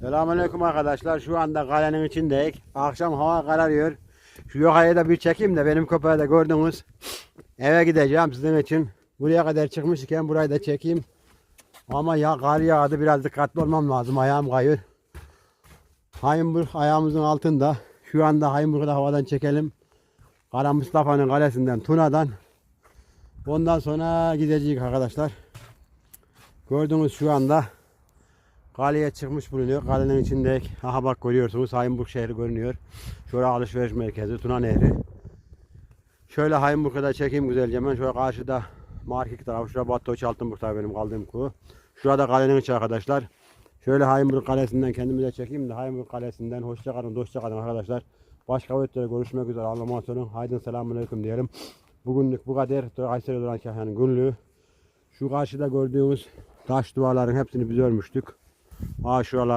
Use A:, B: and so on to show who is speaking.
A: Selamünaleyküm arkadaşlar. Şu anda kalenin içindeyiz. Akşam hava kararıyor. Şu yukarıya da bir çekeyim de benim köpeği de gördünüz. Eve gideceğim sizin için. Buraya kadar çıkmışken burayı da çekeyim. Ama ya kar yağdı. Biraz dikkatli olmam lazım. Ayağım kayıyor. Hayımburg ayağımızın altında. Şu anda Hayımburg'u da havadan çekelim. Kara Mustafa'nın kalesinden Tuna'dan. Ondan sonra gideceğiz arkadaşlar. Gördüğünüz şu anda Kaleye çıkmış bulunuyor. Kalenin içinde aha bak görüyorsunuz Hayımburg şehri görünüyor. Şöyle alışveriş merkezi Tuna Nehri. Şöyle Hayımburg'u da çekeyim güzelce hemen. Şöyle karşıda Markik tarafı. Şurada Battoç Altınburg tabii benim kaldığım kuğu. Şurada kalenin içi arkadaşlar. Şöyle Hayımburg Kalesi'nden kendimi de çekeyim de Hayımburg Kalesi'nden hoşça kalın, dostça kalın arkadaşlar. Başka videoda görüşmek üzere. Allah'a emanet. Haydi selamünaleyküm diyelim. Bugünlük bu kadar. Kayseri Duran Kahyan'ın günlüğü. Şu karşıda gördüğünüz taş duvarların hepsini biz örmüştük. Aa şuralar